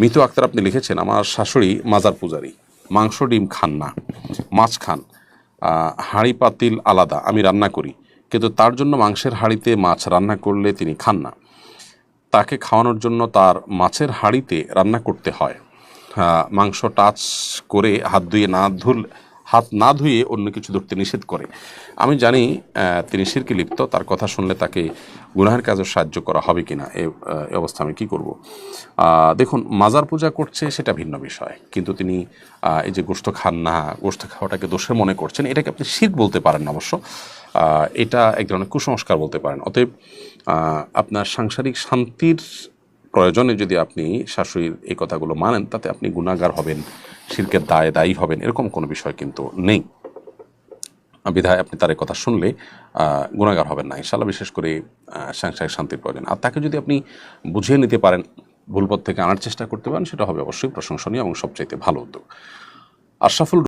মিতু আক্তার আপনি লিখেছেন, আমার শাশুড়ি মাজার পূজারি। মাংস, ডিম খান না। মাছ খান। হাঁড়ি পাতিল আলাদা, আমি রান্না করি। কিন্তু তার জন্য মাংসের হাঁড়িতে মাছ রান্না করলে তিনি খান না। তাকে খাওয়ানোর জন্য তার মাছের হাঁড়িতে রান্না করতে হয়। মাংস টাচ করে হাত ধুয়ে না ধুল হাত না ধুয়ে অন্য কিছু ধরতে নিষেধ করে। আমি জানি তিনি শিরকে লিপ্ত তার কথা শুনলে তাকে গুনাহের কাজে সাহায্য করা হবে এ আহ, এ অবস্থা আমি কী করব? দেখুন মাজার পূজা করছে সেটা ভিন্ন বিষয় কিন্তু তিনি এই যে গোষ্ঠ খান না গোষ্ঠ খাওয়াটাকে দোষের মনে করছেন এটাকে আপনি শির বলতে পারেন না অবশ্য এটা এক ধরনের কুসংস্কার বলতে পারেন। অতএব আপনার সাংসারিক শান্তির প্রয়োজনে যদি আপনি শাশুড়ির এই কথাগুলো মানেন, তাতে আপনি গুণাগার হবেন শিল্পের দায় দায়ী হবেন, এরকম কোনো বিষয় কিন্তু নেই। বিধায় আপনি তার কথা শুনলে গুণাগার হবেন না। ইনশাল্লাহ বিশেষ করে সাংসারিক শান্তির প্রয়োজন। আর তাকে যদি আপনি বুঝিয়ে নিতে পারেন ভুলপথ থেকে আনার চেষ্টা করতে পারেন, সেটা হবে অবশ্যই প্রশংসনীয় এবং সবচাইতে ভালো উদ্যোগ। আশরাফুল